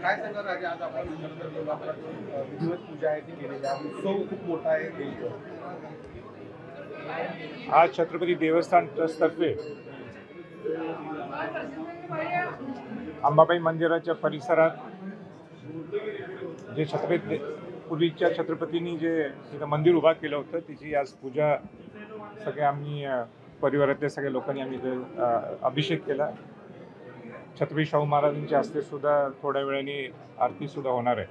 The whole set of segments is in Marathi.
काय सांगा राजा आज आपण विधिवत पूजा आहे ती केलेली आहे उत्सव खूप मोठा आहे देवीचा. आज छत्रपती देवस्थान ट्रस्टतर्फे अंबाबाई मंदिराच्या परिसरात जे छत्रपती पूर्वीच्या छत्रपतींनी जे तिथं मंदिर उभा केलं होतं तिची आज पूजा सगळे आम्ही परिवारातल्या सगळ्या लोकांनी आम्ही अभिषेक केला छत्रपती शाहू महाराजांच्या हस्ते सुद्धा थोड्या वेळाने आरती सुद्धा होणार आहे.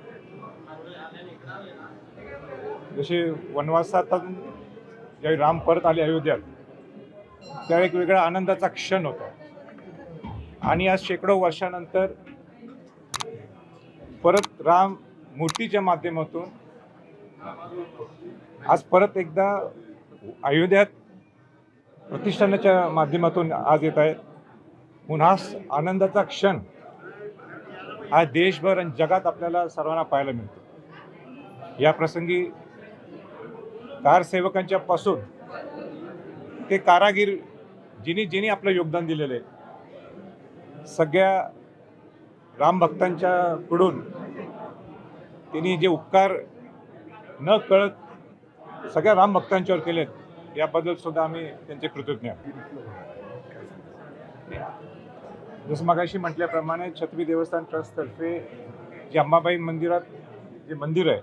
जसे वनवासातून ज्यावेळी राम परत आले अयोध्यात त्या एक वेगळा आनंदाचा क्षण होता. आणि आज शेकडो वर्षानंतर परत राम मूर्तीच्या माध्यमातून आज परत एकदा अयोध्यात प्रतिष्ठानाच्या माध्यमातून आज येत आहेत. म्हणून हा आनंदाचा क्षण हा देशभर आणि जगात आपल्याला सर्वांना पाहायला मिळतो. या प्रसंगी कारसेवकांच्या पासून ते कारागीर जिनी जिनी आपलं योगदान दिलेलं आहे. सगळ्या रामभक्तांच्या कडून त्यांनी जे उपकार न कळत सगळ्या रामभक्तांच्यावर केलेत याबद्दल सुद्धा आम्ही त्यांचे कृतज्ञ जसं मगाशी म्हटल्याप्रमाणे छत्री देवस्थान ट्रस्टतर्फे जे अंबाबाई मंदिरात जे मंदिर आहे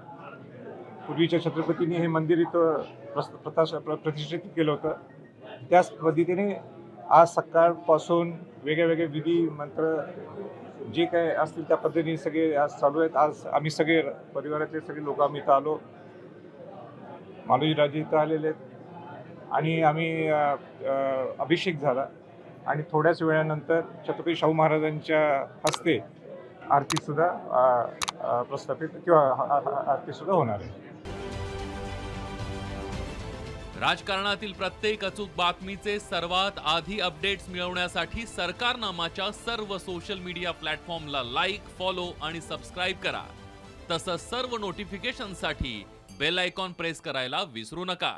पूर्वीच्या छत्रपतींनी हे मंदिर इथं प्रथा प्र- प्रतिष्ठित केलं होतं. त्याच पद्धतीने आज सकाळपासून वेगळे वेगळे विधी मंत्र जे काय असतील त्या पद्धतीने सगळे आज चालू आहेत. आज आम्ही सगळे परिवारातले सगळे लोक आम्ही इथं आलो. मालोजीराजे इथं आलेले आहेत. आणि आम्ही अभिषेक झाला. आणि थोड्याच वेळानंतर छत्रपती शाहू महाराजांच्या हस्ते आरतीसुद्धा प्रस्थापित किंवा आरतीसुद्धा होणार आहे. राजकारणातील प्रत्येक अचूक बातमीचे सर्वात आधी अपडेट्स मिळवण्यासाठी सरकारनामाच्या सर्व सोशल मीडिया प्लॅटफॉर्मला लाईक फॉलो आणि सबस्क्राईब करा. तसंच सर्व नोटिफिकेशनसाठी बेल आयकॉन प्रेस करायला विसरू नका.